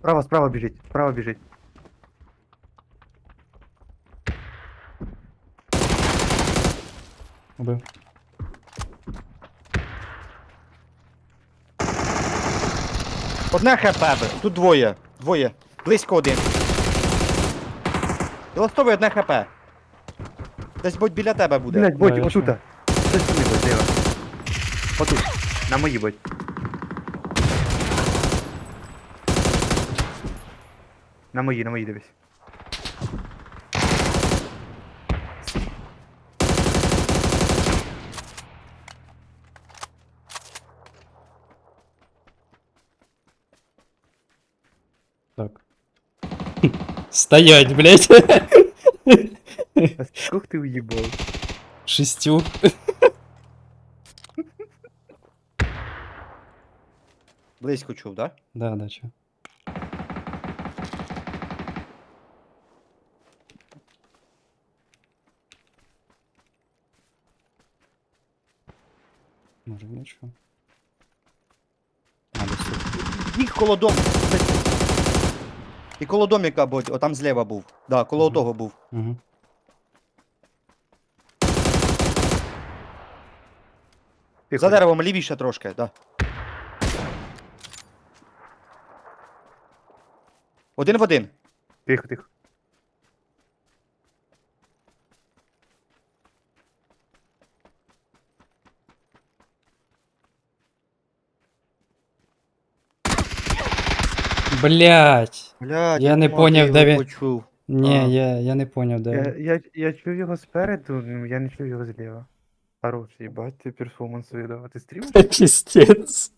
Справа, справа біжить, справа біжить. Убив. Одне хп, бе. тут двоє. Двоє. Близько один. Ластовий одне хп. Десь будь біля тебе буде. Блять, Да, бодь, я отута. чую. Це стіни, бодь, зліва. Отут. На моїй бодь. На моїй, на моїй дивись. Так. Стоять, блядь. А скільки ти уїбав? Шестю. Близько чув, да? Да, да, чё. Може нічого. Десь коло дому. І коло доміка будь, отам зліва був. Да, коло Мгм. того був. Угу. Тихо. За деревом лівіше трошки, да. Один в один. Тихо, тихо. Блять. Блядь, Я не думав, поняв, де він. почув. Ні, я, я не поняв, де. Я, він. я, я чув його спереду, ну, я не чув його зліва. Хорош, їбать, ти перформанс видав. А ти стрім? Пістець.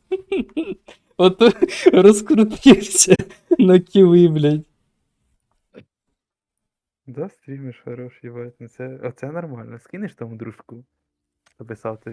Ото розкрутився на ківи, блядь. Да, стрімиш, хорош, їбать. Ну це, оце нормально. Скинеш тому дружку. Написав тобі.